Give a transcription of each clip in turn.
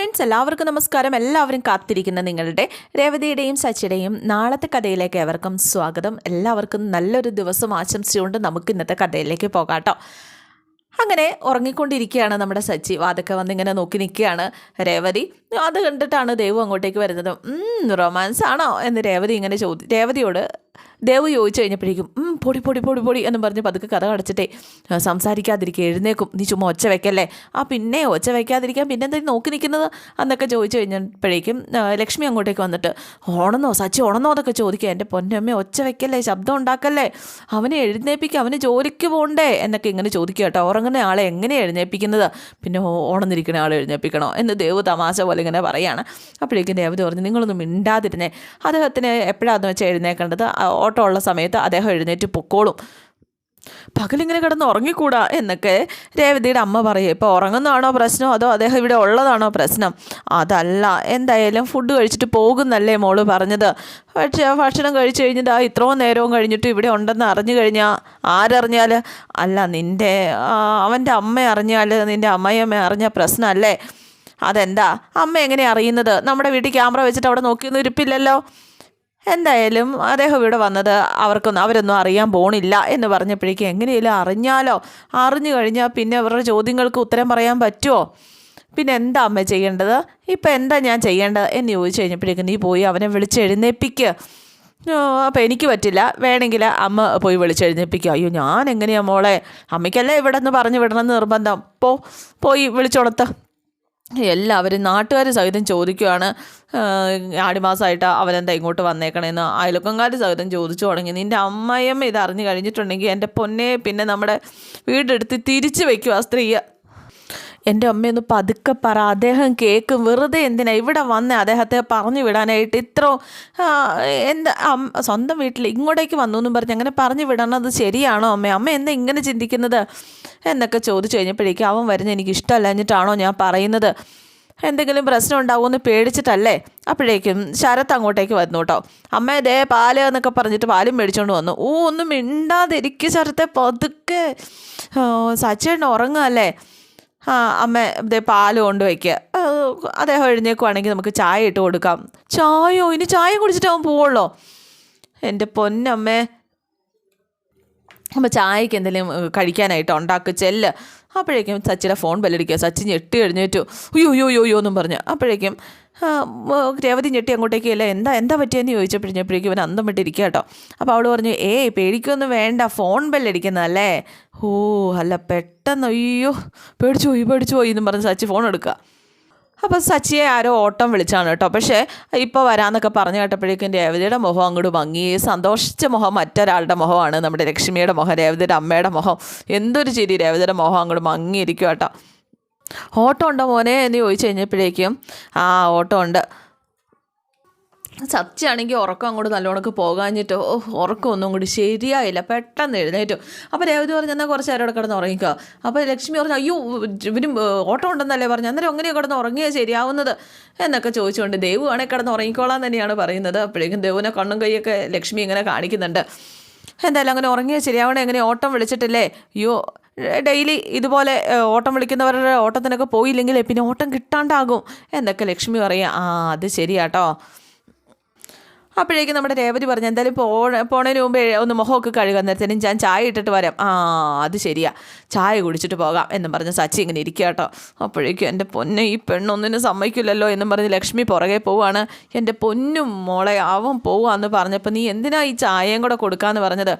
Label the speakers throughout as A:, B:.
A: Friends എല്ലാവർക്കും നമസ്കാരം. എല്ലാവരും കാത്തിരിക്കുന്ന നിങ്ങളുടെ രേവതിയുടെയും സച്ചിയുടെയും നാളത്തെ കഥയിലേക്ക് എവർക്കും സ്വാഗതം. എല്ലാവർക്കും നല്ലൊരു ദിവസം ആശംസിച്ചുകൊണ്ട് നമുക്ക് ഇന്നത്തെ കഥയിലേക്ക് പോകാട്ടോ. അങ്ങനെ ഉറങ്ങിക്കൊണ്ടിരിക്കുകയാണ് നമ്മുടെ സച്ചി. വാതൊക്കെ വന്ന് ഇങ്ങനെ നോക്കി നിൽക്കുകയാണ് രേവതി. അത് കണ്ടിട്ടാണ് ദൈവം അങ്ങോട്ടേക്ക് വരുന്നത്. റൊമാൻസ് ആണോ എന്ന് രേവതി ഇങ്ങനെ ചോദി രേവതിയോട് ദേവ് ചോദിച്ചു കഴിഞ്ഞപ്പോഴേക്കും പൊടി പൊടി പൊടി പൊടി എന്ന് പറഞ്ഞ് പതുക്കെ കഥ അടച്ചിട്ടേ "ആ, സംസാരിക്കാതിരിക്കുക എഴുന്നേക്കും നീ ചുമ്മാ ഒച്ച വെക്കല്ലേ? ആ പിന്നെ ഒച്ച വെക്കാതിരിക്കാൻ പിന്നെ എന്താ നോക്കി നിൽക്കുന്നത്? എന്നൊക്കെ ചോദിച്ചു കഴിഞ്ഞപ്പോഴേക്കും ലക്ഷ്മി അങ്ങോട്ടേക്ക് വന്നിട്ട് ഓണെന്നോ സച്ചി ഓണെന്നോ? എന്നൊക്കെ ചോദിക്കുക എന്റെ പൊന്നമ്മ ഒച്ച വെക്കല്ലേ? ശബ്ദം ഉണ്ടാക്കല്ലേ? അവനെ എഴുന്നേപ്പിക്കുക അവന് ജോലിക്ക് പോകണ്ടേ എന്നൊക്കെ ഇങ്ങനെ ചോദിക്കുക കേട്ടോ ഉറങ്ങുന്ന ആളെ എങ്ങനെ എഴുന്നേപ്പിക്കുന്നത് പിന്നെ ഓണന്നിരിക്കുന്ന ആളെ എഴുന്നേപ്പിക്കണോ എന്ന് ദേവ് തമാശ പോലെ ഇങ്ങനെ പറയുകയാണ് അപ്പോഴേക്കും ദേവത പറഞ്ഞു നിങ്ങളൊന്നും മിണ്ടാതിരുന്നേ. അദ്ദേഹത്തിന് എപ്പോഴാണെന്ന് വെച്ചാൽ എഴുന്നേക്കേണ്ടത് ഓട്ടം ഉള്ള സമയത്ത് അദ്ദേഹം എഴുന്നേറ്റ് പൊക്കോളും. പകലിങ്ങനെ കിടന്ന് ഉറങ്ങിക്കൂടാ എന്നൊക്കെ രേവതിയുടെ അമ്മ പറയും. ഇപ്പോൾ ഉറങ്ങുന്നതാണോ പ്രശ്നം? അതോ അദ്ദേഹം ഇവിടെ ഉള്ളതാണോ പ്രശ്നം? അതല്ല എന്തായാലും ഫുഡ് കഴിച്ചിട്ട് പോകുന്നല്ലേ മോൾ പറഞ്ഞത്. പക്ഷേ ഭക്ഷണം കഴിച്ചു കഴിഞ്ഞിട്ട് ആ ഇത്രയും നേരവും കഴിഞ്ഞിട്ട് ഇവിടെ ഉണ്ടെന്ന് അറിഞ്ഞു കഴിഞ്ഞാൽ ആരറിഞ്ഞാൽ അല്ല നിന്റെ അവന്റെ അമ്മ അറിഞ്ഞാൽ നിന്റെ അമ്മയമ്മ അറിഞ്ഞ പ്രശ്നമല്ലേ അതെന്താ? അമ്മ എങ്ങനെ അറിയുന്നത്? നമ്മുടെ വീട്ടിൽ ക്യാമറ വെച്ചിട്ട് അവിടെ നോക്കിയൊന്നും ഇരിപ്പില്ലല്ലോ? എന്തായാലും അദ്ദേഹം ഇവിടെ വന്നത് അവർക്കൊന്നും അവരൊന്നും അറിയാൻ പോണില്ല എന്ന് പറഞ്ഞപ്പോഴേക്കും എങ്ങനെയെങ്കിലും അറിഞ്ഞാലോ? അറിഞ്ഞു കഴിഞ്ഞാൽ പിന്നെ അവരുടെ ചോദ്യങ്ങൾക്ക് ഉത്തരം പറയാൻ പറ്റുമോ പിന്നെ എന്താ അമ്മ ചെയ്യേണ്ടത്? ഇപ്പം എന്താ ഞാൻ ചെയ്യേണ്ടത്? എന്ന് ചോദിച്ചു കഴിഞ്ഞപ്പോഴേക്കും നീ പോയി അവനെ വിളിച്ച് എഴുന്നേപ്പിക്കുക അപ്പോൾ എനിക്ക് പറ്റില്ല. വേണമെങ്കിൽ അമ്മ പോയി വിളിച്ചെഴുന്നേപ്പിക്കുക അയ്യോ ഞാൻ എങ്ങനെയാ മോളെ? അമ്മയ്ക്കല്ലേ ഇവിടെ നിന്ന് പറഞ്ഞു വിടണമെന്ന് നിർബന്ധം. പോ പോയി വിളിച്ചോളത്ത്. എല്ലാവരും നാട്ടുകാർ സഹിതം ചോദിക്കുവാണ് ആടിമാസമായിട്ട് അവരെന്താ ഇങ്ങോട്ട് വന്നേക്കണേന്ന്. അയലക്കംകാർ സഹിതം ചോദിച്ചു തുടങ്ങി. നിന്റെ അമ്മയമ്മ ഇത് അറിഞ്ഞു കഴിഞ്ഞിട്ടുണ്ടെങ്കിൽ എന്റെ പൊന്നെ പിന്നെ നമ്മുടെ വീടെടുത്ത് തിരിച്ചു വയ്ക്കും ആ സ്ത്രീയെ. എന്റെ അമ്മയൊന്ന് പതുക്കെ പറ. അദ്ദേഹം കേൾക്കും വെറുതെ എന്തിനാ ഇവിടെ വന്ന്? അദ്ദേഹത്തെ പറഞ്ഞു വിടാനായിട്ട് ഇത്ര എന്താ സ്വന്തം വീട്ടിൽ ഇങ്ങോട്ടേക്ക് വന്നു എന്നും പറഞ്ഞ് അങ്ങനെ പറഞ്ഞു വിടണത് ശരിയാണോ അമ്മ? അമ്മ എന്താ ഇങ്ങനെ ചിന്തിക്കുന്നത്? എന്നൊക്കെ ചോദിച്ചു കഴിഞ്ഞപ്പോഴേക്കും അവൻ വരുന്ന എനിക്ക് ഇഷ്ടമല്ലഞ്ഞിട്ടാണോ ഞാൻ പറയുന്നത്. എന്തെങ്കിലും പ്രശ്നം ഉണ്ടാവുമെന്ന് പേടിച്ചിട്ടല്ലേ? അപ്പോഴേക്കും ശരത്ത് അങ്ങോട്ടേക്ക് വന്നു കേട്ടോ. അമ്മ ദേ പാൽ എന്നൊക്കെ പറഞ്ഞിട്ട് പാലും മേടിച്ചുകൊണ്ട് വന്നു. ഓ ഒന്നും മിണ്ടാതിരിക്കുക ശരത്തെ പതുക്കെ സച്ചേട്ടൻ ഉറങ്ങുകയല്ലേ? ആ അമ്മ ഇതേ പാൽ കൊണ്ട് വയ്ക്കുക അദ്ദേഹം എഴുന്നേക്കുവാണെങ്കിൽ നമുക്ക് ചായ ഇട്ട് കൊടുക്കാം. ചായയോ? ഇനി ചായ കുടിച്ചിട്ട് അവൻ പോവുള്ളോ? എന്റെ പൊന്നമ്മേ. അപ്പം ചായക്ക് എന്തെങ്കിലും കഴിക്കാനായിട്ട്? ഉണ്ടാക്കി ചെല്ല്. അപ്പോഴേക്കും സച്ചിയുടെ ഫോൺ ബെല്ലടിക്കുക. സച്ചി ഞെട്ടി എഴുന്നേറ്റു. അയ്യോ അയ്യോ അയ്യോ അയ്യോ എന്നും പറഞ്ഞു. അപ്പോഴേക്കും രേവതി ഞെട്ടി അങ്ങോട്ടേക്ക് അല്ല എന്താ എന്താ പറ്റിയെന്ന് ചോദിച്ചപ്പോഴേക്കും ഇവൻ അന്തം വിട്ടിരിക്കുക കേട്ടോ. അപ്പോൾ അവൾ പറഞ്ഞു ഏയ് പേടിക്കൊന്നും വേണ്ട ഫോൺ ബെല്ലടിക്കുന്നതല്ലേ ഓ അല്ല പെട്ടെന്ന് അയ്യോ പേടിച്ചു പോയി പേടിച്ചു പോയി എന്നും പറഞ്ഞ് സച്ചി ഫോൺ എടുക്കുക. അപ്പോൾ സച്ചിയെ ആരോ ഓട്ടം വിളിച്ചാണ് കേട്ടോ. പക്ഷേ ഇപ്പോൾ വരാമെന്നൊക്കെ പറഞ്ഞു കേട്ടപ്പോഴേക്കും രേവതിയുടെ മുഖം അങ്ങോട്ട് ഭംഗി. സന്തോഷിച്ച മുഖം മറ്റൊരാളുടെ മുഖമാണ്. നമ്മുടെ ലക്ഷ്മിയുടെ മുഖം രേവതിയുടെ അമ്മയുടെ മുഖം. എന്തൊരു ചിരി രേവതിയുടെ മുഖം അങ്ങോട്ട് മങ്ങിയിരിക്കും കേട്ടോ ഓട്ടം ഉണ്ടോ മോനെ എന്ന് ചോദിച്ചു കഴിഞ്ഞപ്പോഴേക്കും ആ ഓട്ടം ഉണ്ട്. സത്യാണെങ്കിൽ ഉറക്കം അങ്ങോട്ട് നല്ലോണക്ക് പോകാഞ്ഞിട്ടോ ഓ ഉറക്കം ഒന്നും കൂടി ശരിയായില്ല. പെട്ടെന്ന് എഴുന്നേറ്റു. അപ്പോൾ രേവതി പറഞ്ഞു എന്നാൽ കുറച്ച് നേരം അവിടെ കിടന്ന് ഉറങ്ങിക്കോ. അപ്പോൾ ലക്ഷ്മി പറഞ്ഞു അയ്യോ ഇവരും ഓട്ടം ഉണ്ടെന്നല്ലേ പറഞ്ഞു. അന്നേരം എങ്ങനെയാണ് കിടന്ന് ഉറങ്ങിയാൽ ശരിയാവുന്നത്? എന്നൊക്കെ ചോദിച്ചുകൊണ്ട് ദേവു ആണെങ്കിൽ കിടന്ന് ഉറങ്ങിക്കോളാൻ തന്നെയാണ് പറയുന്നത്. അപ്പോഴേക്കും ദേവുവിനെ കണ്ണും കൈയൊക്കെ ലക്ഷ്മി ഇങ്ങനെ കാണിക്കുന്നുണ്ട്. എന്തായാലും അങ്ങനെ ഉറങ്ങിയാൽ ശരിയാവണേ. എങ്ങനെ ഓട്ടം വിളിച്ചിട്ടില്ലേ? അയ്യോ ഡെയിലി ഇതുപോലെ ഓട്ടം വിളിക്കുന്നവരുടെ ഓട്ടത്തിനൊക്കെ പോയില്ലെങ്കിൽ പിന്നെ ഓട്ടം കിട്ടാണ്ടാകും. എന്നൊക്കെ ലക്ഷ്മി പറയാം. ആ അത് ശരിയാട്ടോ. അപ്പോഴേക്കും നമ്മുടെ രേവതി പറഞ്ഞു എന്തായാലും പോണ പോണതിന് മുമ്പ് ഒന്ന് മുഖമൊക്കെ കഴുകാൻ നേരത്തേനും ഞാൻ ചായ ഇട്ടിട്ട് വരാം. ആ അത് ശരിയാ. ചായ കുടിച്ചിട്ട് പോകാം എന്നും പറഞ്ഞ് സച്ചി ഇങ്ങനെ ഇരിക്കുക കേട്ടോ. അപ്പോഴേക്കും എന്റെ പൊന്നെ ഈ പെണ്ണൊന്നിനും സമ്മതിക്കില്ലല്ലോ എന്നും പറഞ്ഞ് ലക്ഷ്മി പുറകെ പോവാണ് എന്റെ പൊന്നും മോളെ അവൻ പോവാന്ന് പറഞ്ഞപ്പോൾ നീ എന്തിനാ ഈ ചായയും കൂടെ കൊടുക്കാന്ന് പറഞ്ഞത്?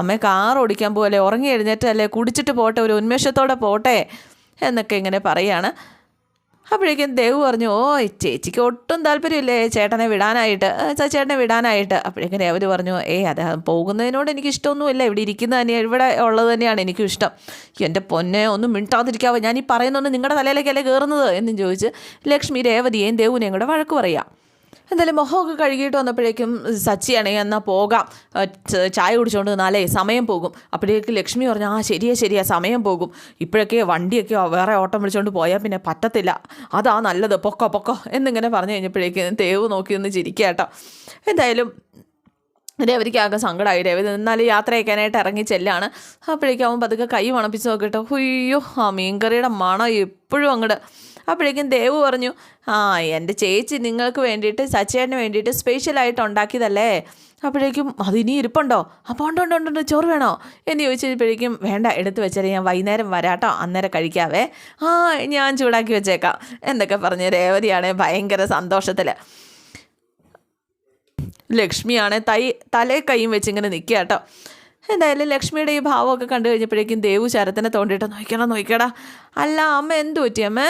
A: അമ്മ കാർ ഓടിക്കാൻ പോകല്ലേ ഉറങ്ങി എഴുന്നേറ്റല്ലേ കുടിച്ചിട്ട് പോട്ടെ ഒരു ഉന്മേഷത്തോടെ പോട്ടെ എന്നൊക്കെ ഇങ്ങനെ പറയാണ് അപ്പോഴേക്കും ദേവ് പറഞ്ഞു ഓ ചേച്ചിക്ക് ഒട്ടും താല്പര്യമില്ലേ ചേട്ടനെ വിടാനായിട്ട്? ചേട്ടനെ വിടാനായിട്ട്? അപ്പോഴേക്കും രേവതി പറഞ്ഞു ഏയ് അത് പോകുന്നതിനോട് എനിക്ക് ഇഷ്ടമൊന്നുമില്ല ഇവിടെ ഇരിക്കുന്നത് തന്നെ ഇവിടെ ഉള്ളത് തന്നെയാണ് എനിക്കും ഇഷ്ടം. എന്റെ പൊന്നെ ഒന്നും മിണ്ടാതിരിക്കാവോ? ഞാൻ ഈ പറയുന്നൊന്നും നിങ്ങളുടെ തലയിലേക്കല്ലേ കയറുന്നത് എന്നും ചോദിച്ച് ലക്ഷ്മി രേവതിയെയും ദേവുനെയും കൂടെ വഴക്ക് പറയാം. എന്തായാലും മുഖമൊക്കെ കഴുകിയിട്ട് വന്നപ്പോഴേക്കും സച്ചിയാണെങ്കിൽ എന്നാൽ പോകാം. ചായ കുടിച്ചുകൊണ്ട് നിന്നാലേ സമയം പോകും. അപ്പോഴേക്ക് ലക്ഷ്മി പറഞ്ഞു ആ ശരിയാ ശരിയാ സമയം പോകും. ഇപ്പോഴൊക്കെ വണ്ടിയൊക്കെ വേറെ ഓട്ടം വിളിച്ചുകൊണ്ട് പോയാൽ പിന്നെ പറ്റത്തില്ല. അതാ നല്ലത്. പൊക്കോ പൊക്കോ എന്നിങ്ങനെ പറഞ്ഞു കഴിഞ്ഞപ്പോഴേക്കും തേവ് നോക്കി ഒന്ന് ചിരിക്കുക കേട്ടോ. എന്തായാലും രേവതിക്ക് ആകെ സങ്കടമായി രേവതി എന്നാലും യാത്ര അയക്കാനായിട്ട് ഇറങ്ങി ചെല്ലാണ്. അപ്പോഴേക്കും അവൻ പതുക്കെ കൈ മണപ്പിച്ച് നോക്കിയിട്ട് അയ്യോ ആ മീൻകറിയുടെ മണം എപ്പോഴും അങ്ങോട്ട് അപ്പോഴേക്കും ദേവ് പറഞ്ഞു ആ എന്റെ ചേച്ചി നിങ്ങൾക്ക് വേണ്ടിയിട്ട് സച്ചേട്ടന് വേണ്ടിയിട്ട് സ്പെഷ്യലായിട്ട് ഉണ്ടാക്കിയതല്ലേ? അപ്പോഴേക്കും അതിനി ഇരിപ്പുണ്ടോ? അപ്പോൾ ഉണ്ട് ഉണ്ട് ഉണ്ട് ചോറ് വേണോ? എന്ന് ചോദിച്ചപ്പോഴേക്കും വേണ്ട എടുത്ത് വെച്ചാൽ ഞാൻ വൈകുന്നേരം വരാട്ടോ അന്നേരം കഴിക്കാവേ. ആ ഞാൻ ചൂടാക്കി വെച്ചേക്കാം എന്നൊക്കെ പറഞ്ഞ് രേവതിയാണ് ഭയങ്കര സന്തോഷത്തിൽ ലക്ഷ്മിയാണ് തൈ തലേ കൈയും വെച്ചിങ്ങനെ നിൽക്കുക കേട്ടോ. എന്തായാലും ലക്ഷ്മിയുടെ ഈ ഭാവമൊക്കെ കണ്ടു കഴിഞ്ഞപ്പോഴേക്കും ദേവു ശരത്തിനെ തോണ്ടിയിട്ട് നോക്കണം നോക്കടാ അല്ല അമ്മ എന്തു പറ്റി അമ്മ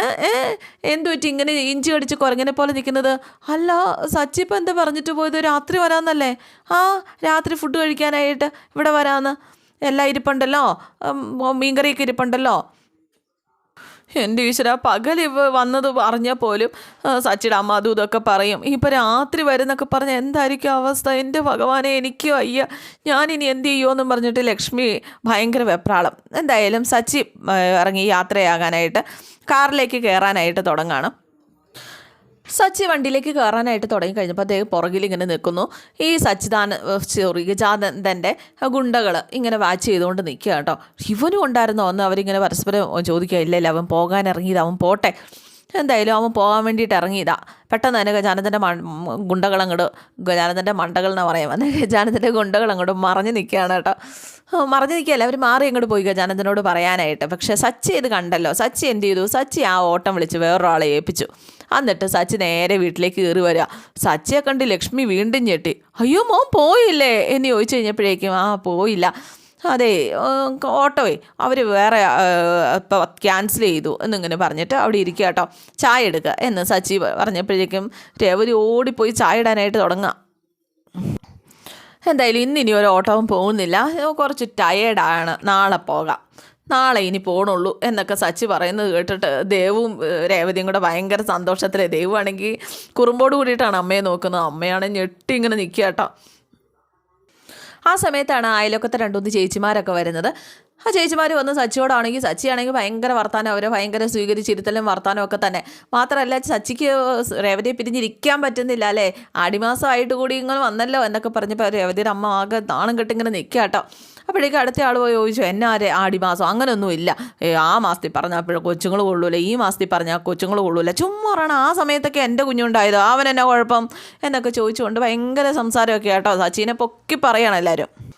A: എന്തു പറ്റി ഇങ്ങനെ ഇഞ്ചി കടിച്ച് കുരങ്ങനെ പോലെ നിൽക്കുന്നത്? അല്ല സച്ചിപ്പം എന്താ പറഞ്ഞിട്ട് പോയത്? രാത്രി വരാമെന്നല്ലേ? ആ രാത്രി ഫുഡ് കഴിക്കാനായിട്ട് ഇവിടെ വരാമെന്ന്. എല്ലാം ഇരിപ്പുണ്ടല്ലോ? മീൻകറിയൊക്കെ ഇരിപ്പുണ്ടല്ലോ? എന്റെ ഈശ്വര പകൽ ഇവ വന്നത് പറഞ്ഞാൽ പോലും സച്ചിയുടെ അമ്മ അതും ഇതൊക്കെ പറയും. ഇപ്പം രാത്രി വരുന്നൊക്കെ പറഞ്ഞാൽ എന്തായിരിക്കും അവസ്ഥ? എന്റെ ഭഗവാനെ എനിക്ക് വയ്യ. ഞാനിനി എന്ത് ചെയ്യുമെന്നും പറഞ്ഞിട്ട് ലക്ഷ്മി ഭയങ്കര വെപ്രാളം. എന്തായാലും സച്ചി ഇറങ്ങി യാത്രയാകാനായിട്ട് കാറിലേക്ക് കയറാനായിട്ട് തുടങ്ങാണ്. സച്ചി വണ്ടിയിലേക്ക് കയറാനായിട്ട് തുടങ്ങി കഴിഞ്ഞപ്പോൾ അദ്ദേഹം പുറകിൽ ഇങ്ങനെ നിൽക്കുന്നു. ഈ സച്ചിദാന സോറി ഗജാനന്ദന്റെ ഗുണ്ടകൾ ഇങ്ങനെ വാച്ച് ചെയ്തുകൊണ്ട് നിൽക്കുക കേട്ടോ. ഇവനും ഉണ്ടായിരുന്നോ? എന്ന് അവരിങ്ങനെ പരസ്പരം ചോദിക്കുക. ഇല്ല അവൻ പോകാൻ ഇറങ്ങിയത് അവൻ പോട്ടെ. എന്തായാലും അവൻ പോകാൻ വേണ്ടിയിട്ട് ഇറങ്ങിയതാ. പെട്ടെന്ന് തന്നെ ഗജാനന്ദന്റെ ഗുണ്ടകൾ അങ്ങോട്ട് ഗജാനന്ദന്റെ മണ്ടകൾ എന്ന് പറയാം വന്നത് ഗജാനന്ദന്റെ ഗുണ്ടകളങ്ങോട്ട് മറഞ്ഞു നിൽക്കുകയാണ് കേട്ടോ. മറഞ്ഞു നിൽക്കുകയല്ല അവർ മാറി അങ്ങോട്ട് പോയി ഗജാനന്ദനോട് പറയാനായിട്ട്. പക്ഷേ സച്ചി ഇത് കണ്ടല്ലോ. സച്ചി എന്ത് ചെയ്തു? സച്ചി ആ ഓട്ടം വിളിച്ച് വേറൊരാളെ ഏൽപ്പിച്ചു. എന്നിട്ട് സച്ചി നേരെ വീട്ടിലേക്ക് കയറി വരിക സച്ചിയെ കണ്ട് ലക്ഷ്മി വീണ്ടും ഞെട്ടി. അയ്യോ മോൻ പോയില്ലേ? എന്ന് ചോദിച്ചു കഴിഞ്ഞപ്പോഴേക്കും ആ പോയില്ല. അതെ ഓട്ടോയ്. അവർ വേറെ ഇപ്പോൾ ക്യാൻസൽ ചെയ്തു എന്നിങ്ങനെ പറഞ്ഞിട്ട് അവിടെ ഇരിക്കുക കേട്ടോ. ചായ എടുക്കുക എന്ന് സച്ചി പറഞ്ഞപ്പോഴേക്കും രേവതി ഓടിപ്പോയി ചായ ഇടാനായിട്ട് തുടങ്ങുക. എന്തായാലും ഇന്ന് ഇനി ഒരു ഓട്ടവും പോകുന്നില്ല. കുറച്ച് ടയേർഡാണ് നാളെ പോകാം. നാളെ ഇനി പോകണുള്ളൂ എന്നൊക്കെ സച്ചി പറയുന്നത് കേട്ടിട്ട് ദേവും രേവതിയും കൂടെ ഭയങ്കര സന്തോഷത്തിലെ ദേവുവാണെങ്കിൽ കുറുമ്പോട് കൂടിയിട്ടാണ് അമ്മയെ നോക്കുന്നത്. അമ്മയാണ് ഞെട്ടി ഇങ്ങനെ നിൽക്കുക കേട്ടോ. ആ സമയത്താണ് അയലൊക്കത്തെ രണ്ടുമൂന്ന് ചേച്ചിമാരൊക്കെ വരുന്നത്. ആ ചേച്ചിമാർ വന്ന് സച്ചിയോടാണെങ്കിൽ സച്ചിയാണെങ്കിൽ ഭയങ്കര വർത്താനം അവരെ ഭയങ്കര സ്വീകരിച്ചിരുത്തലും വർത്താനം ഒക്കെ തന്നെ. മാത്രമല്ല സച്ചിക്ക് രേവതിയെ പിരിഞ്ഞിരിക്കാൻ പറ്റുന്നില്ല അല്ലേ? ആടിമാസമായിട്ട് കൂടി ഇങ്ങനെ വന്നല്ലോ എന്നൊക്കെ പറഞ്ഞപ്പോൾ രേവതിയുടെ അമ്മ ആകെ നാണം കെട്ടിങ്ങനെ നിൽക്കുക കേട്ടോ അപ്പോഴേക്കും അടുത്ത ആൾ പോയി ചോദിച്ചു എന്നാ ആരെ? ആടിമാസം അങ്ങനെയൊന്നും ഇല്ല. ഏ ആ മാസത്തിൽ പറഞ്ഞാൽ അപ്പോഴും കൊച്ചുങ്ങൾ കൊള്ളൂല? ഈ മാസത്തിൽ പറഞ്ഞാൽ കൊച്ചുങ്ങൾ കൊള്ളൂല? ചുമ്മാ പറയണം ആ സമയത്തൊക്കെ എന്റെ കുഞ്ഞുണ്ടായത്. അവൻ എന്നെ കുഴപ്പം? എന്നൊക്കെ ചോദിച്ചുകൊണ്ട് ഭയങ്കര സംസാരമൊക്കെ കേട്ടോ സച്ചിനെ പൊക്കി പറയണം എല്ലാവരും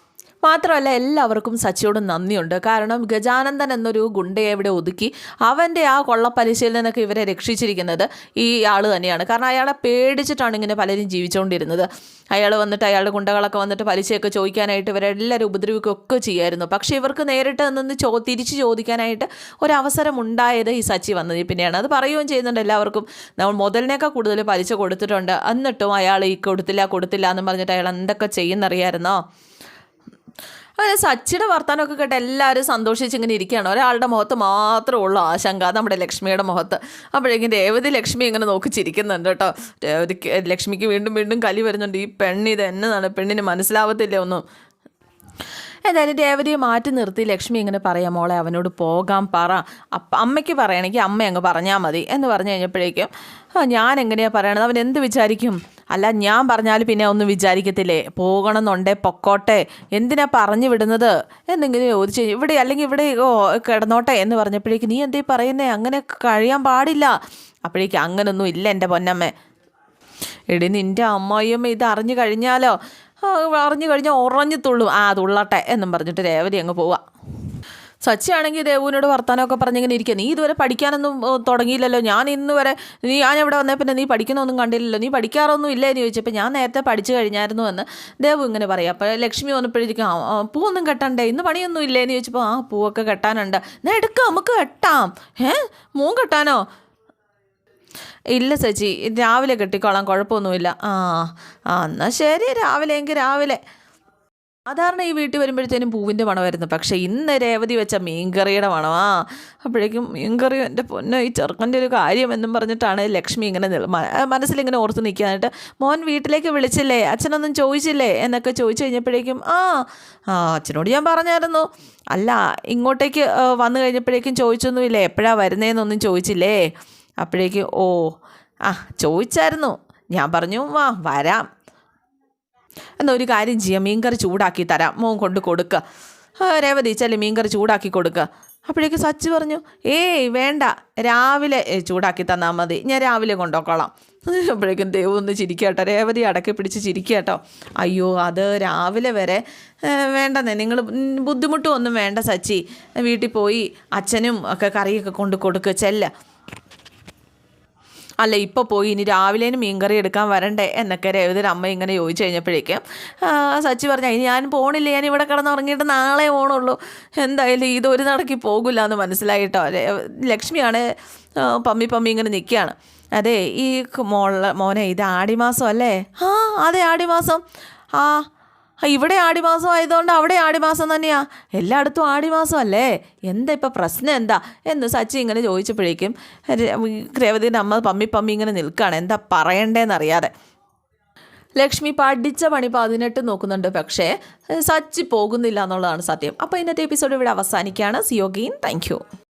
A: മാത്രമല്ല എല്ലാവർക്കും സച്ചിയോട് നന്ദിയുണ്ട്. കാരണം ഗജാനന്ദൻ എന്നൊരു ഗുണ്ടയെ ഇവിടെ ഒതുക്കി അവന്റെ ആ കൊള്ളപ്പലിശയിൽ നിന്നൊക്കെ ഇവരെ രക്ഷിച്ചിരിക്കുന്നത് ഈ ആൾ തന്നെയാണ്. കാരണം അയാളെ പേടിച്ചിട്ടാണ് ഇങ്ങനെ പലരും ജീവിച്ചുകൊണ്ടിരുന്നത് അയാൾ വന്നിട്ട് അയാളുടെ ഗുണ്ടകളൊക്കെ വന്നിട്ട് പലിശയൊക്കെ ചോദിക്കാനായിട്ട് ഇവരെല്ലാവരും ഉപദ്രവിക്കുകയൊക്കെ ചെയ്യായിരുന്നു. പക്ഷേ ഇവർക്ക് നേരിട്ട് നിന്ന് ചോ തിരിച്ച് ചോദിക്കാനായിട്ട് ഒരവസരം ഉണ്ടായത് ഈ സച്ചി വന്നത് പിന്നെയാണ്. അത് പറയുകയും ചെയ്യുന്നുണ്ട് എല്ലാവർക്കും. നമ്മൾ മുതലിനേക്കാൾ കൂടുതൽ പലിശ കൊടുത്തിട്ടുണ്ട്. എന്നിട്ടും അയാൾ ഈ കൊടുത്തില്ല കൊടുത്തില്ല എന്ന് പറഞ്ഞിട്ട് അയാൾ എന്തൊക്കെ ചെയ്യുന്നറിയായിരുന്നോ? അങ്ങനെ സച്ചിയുടെ വർത്താനമൊക്കെ കേട്ട് എല്ലാവരും സന്തോഷിച്ച് ഇങ്ങനെ ഇരിക്കുകയാണ്. ഒരാളുടെ മുഖത്ത് മാത്രമേ ഉള്ളൂ ആശങ്ക. നമ്മുടെ ലക്ഷ്മിയുടെ മുഖത്ത്. അപ്പോഴേക്കും രേവതി ലക്ഷ്മി ഇങ്ങനെ നോക്കി ചിരിക്കുന്നുണ്ട് കേട്ടോ. രേവതിക്ക് ലക്ഷ്മിക്ക് വീണ്ടും വീണ്ടും കലി വരുന്നുണ്ട്. ഈ പെണ്ണ് ഇത് എന്നതാണ് പെണ്ണിന് മനസ്സിലാവത്തില്ല ഒന്നും? എന്തായാലും രേവതിയെ മാറ്റി നിർത്തി ലക്ഷ്മി ഇങ്ങനെ പറയാം മോളെ അവനോട് പോകാൻ പറ. അപ്പം അമ്മയ്ക്ക് പറയണമെങ്കിൽ അമ്മ അങ്ങ് പറഞ്ഞാൽ മതി. എന്ന് പറഞ്ഞു കഴിഞ്ഞപ്പോഴേക്കും ഞാൻ എങ്ങനെയാണ് പറയണത്? അവൻ എന്ത് വിചാരിക്കും? അല്ല ഞാൻ പറഞ്ഞാൽ പിന്നെ ഒന്നും വിചാരിക്കത്തില്ലേ? പോകണമെന്നുണ്ടേ പൊക്കോട്ടെ എന്തിനാ പറഞ്ഞു വിടുന്നത്? എന്തെങ്കിലും ചോദിച്ചു ഇവിടെ അല്ലെങ്കിൽ ഇവിടെ ഓ കിടന്നോട്ടെ എന്ന് പറഞ്ഞപ്പോഴേക്ക് നീ എന്തേ പറയുന്നേ? അങ്ങനെ കഴിയാൻ പാടില്ല. അപ്പോഴേക്ക് അങ്ങനൊന്നും ഇല്ല എന്റെ പൊന്നമ്മേ. എടി നിന്റെ അമ്മായിയമ്മ ഇത് അറിഞ്ഞു കഴിഞ്ഞാലോ? അറിഞ്ഞു കഴിഞ്ഞാൽ ഉറഞ്ഞു തുള്ളും. ആ തുള്ളട്ടെ എന്നും പറഞ്ഞിട്ട് രേവതി അങ്ങ് പോവാ. സച്ചിയാണെങ്കിൽ ദേവുവിനോട് വർത്താനമൊക്കെ പറഞ്ഞിങ്ങനെ ഇരിക്കുക നീ ഇതുവരെ പഠിക്കാനൊന്നും തുടങ്ങിയില്ലല്ലോ. ഞാൻ ഇന്ന് വരെ നീ ഞാൻ ഇവിടെ വന്നേ പിന്നെ നീ പഠിക്കുന്നൊന്നും കണ്ടില്ലല്ലോ. നീ പഠിക്കാറൊന്നും ഇല്ലേ എന്ന് ചോദിച്ചപ്പോൾ ഞാൻ നേരത്തെ പഠിച്ചു കഴിഞ്ഞായിരുന്നു എന്ന് ദേവു ഇങ്ങനെ പറയാം. അപ്പോൾ ലക്ഷ്മി വന്നപ്പോഴേക്കും പൂവൊന്നും കെട്ടണ്ടേ? ഇന്ന് പണിയൊന്നും ഇല്ലേ എന്ന് ചോദിച്ചപ്പോൾ ആ പൂവൊക്കെ കെട്ടാനുണ്ട്. എന്നാ എടുക്കാം നമുക്ക് കെട്ടാം. ഏ മൂൻ കെട്ടാനോ? ഇല്ല സച്ചി രാവിലെ കെട്ടിക്കോളാം. കുഴപ്പമൊന്നുമില്ല. ആ എന്നാൽ ശരി. രാവിലെ എങ്കിൽ രാവിലെ. സാധാരണ ഈ വീട്ടിൽ വരുമ്പോഴത്തേനും പൂവിന്റെ മണമായിരുന്നു. പക്ഷേ ഇന്ന് രേവതി വെച്ച മീൻകറിയുടെ മണമാ. അപ്പോഴേക്കും മീൻകറി എന്റെ പൊന്നോ ഈ ചെറുക്കന്റെ ഒരു കാര്യമെന്നും പറഞ്ഞിട്ടാണ് ലക്ഷ്മി ഇങ്ങനെ മനസ്സിലിങ്ങനെ ഓർത്ത് നിൽക്കാനായിട്ട് മോൻ വീട്ടിലേക്ക് വിളിച്ചില്ലേ? അച്ഛനൊന്നും ചോദിച്ചില്ലേ? എന്നൊക്കെ ചോദിച്ചു കഴിഞ്ഞപ്പോഴേക്കും ആ ആ അച്ഛനോട് ഞാൻ പറഞ്ഞായിരുന്നു. അല്ല ഇങ്ങോട്ടേക്ക് വന്നു കഴിഞ്ഞപ്പോഴേക്കും ചോദിച്ചൊന്നുമില്ല? എപ്പോഴാണ് വരുന്നതെന്നൊന്നും ചോദിച്ചില്ലേ? അപ്പോഴേക്കും ഓ ആ ചോദിച്ചായിരുന്നു. ഞാൻ പറഞ്ഞു വാ വരാം. എന്നാൽ ഒരു കാര്യം ചെയ്യാം മീൻകറി ചൂടാക്കി തരാം. മോൻ കൊണ്ട് കൊടുക്കുക രേവതി ചെല്ലി മീൻകറി ചൂടാക്കി കൊടുക്കുക അപ്പോഴേക്ക് സച്ചി പറഞ്ഞു ഏയ് വേണ്ട. രാവിലെ ചൂടാക്കി തന്നാൽ മതി. ഞാൻ രാവിലെ കൊണ്ടുപോക്കോളാം അപ്പോഴേക്കും ദൈവം ഒന്ന് ചിരിക്കട്ടോ. രേവതി അടക്കി പിടിച്ച് ചിരിക്കട്ടോ. അയ്യോ അത് രാവിലെ വരെ വേണ്ടെന്നേ. നിങ്ങൾ ബുദ്ധിമുട്ടും ഒന്നും വേണ്ട സച്ചി. വീട്ടിൽ പോയി അച്ഛനും ഒക്കെ കറിയൊക്കെ കൊണ്ട് കൊടുക്കുക ചെല്ല. അല്ല ഇപ്പോൾ പോയി ഇനി രാവിലേനും മീൻകറി എടുക്കാൻ വരണ്ടേ എന്നൊക്കെ രേവതിയുടെ അമ്മ ഇങ്ങനെ ചോദിച്ചു കഴിഞ്ഞപ്പോഴേക്കും സച്ചി പറഞ്ഞു "ഇനി ഞാൻ പോണില്ല ഞാൻ ഇവിടെ കിടന്ന് കിടന്നുറങ്ങിയിട്ട് നാളെ പോണുള്ളൂ എന്തായാലും ഇതൊരു നടക്കി പോകില്ല എന്ന് മനസ്സിലായിട്ടോ. ലക്ഷ്മിയാണ് പമ്മി പമ്മി ഇങ്ങനെ നിൽക്കുകയാണ്. അതെ ഈ മോള മോനെ ഇത് ആടിമാസം അല്ലേ? ആ അതെ ആടിമാസം. ആ, ഇവിടെ ആടിമാസം ആയതുകൊണ്ട് അവിടെ ആടിമാസം തന്നെയാ. എല്ലായിടത്തും ആടിമാസം അല്ലേ എന്താ ഇപ്പം പ്രശ്നം എന്താ? എന്ന് സച്ചി ഇങ്ങനെ ചോദിച്ചപ്പോഴേക്കും രേവതിന്റെ അമ്മ പമ്മി പമ്മി ഇങ്ങനെ നിൽക്കുകയാണ് എന്താ പറയണ്ടേന്നറിയാതെ. ലക്ഷ്മി പഠിച്ച പണി പതിനെട്ട് നോക്കുന്നുണ്ട്. പക്ഷേ സച്ചി പോകുന്നില്ല എന്നുള്ളതാണ് സത്യം. അപ്പോൾ ഇന്നത്തെ എപ്പിസോഡ് ഇവിടെ അവസാനിക്കുകയാണ്. സിയോഗീൻ താങ്ക്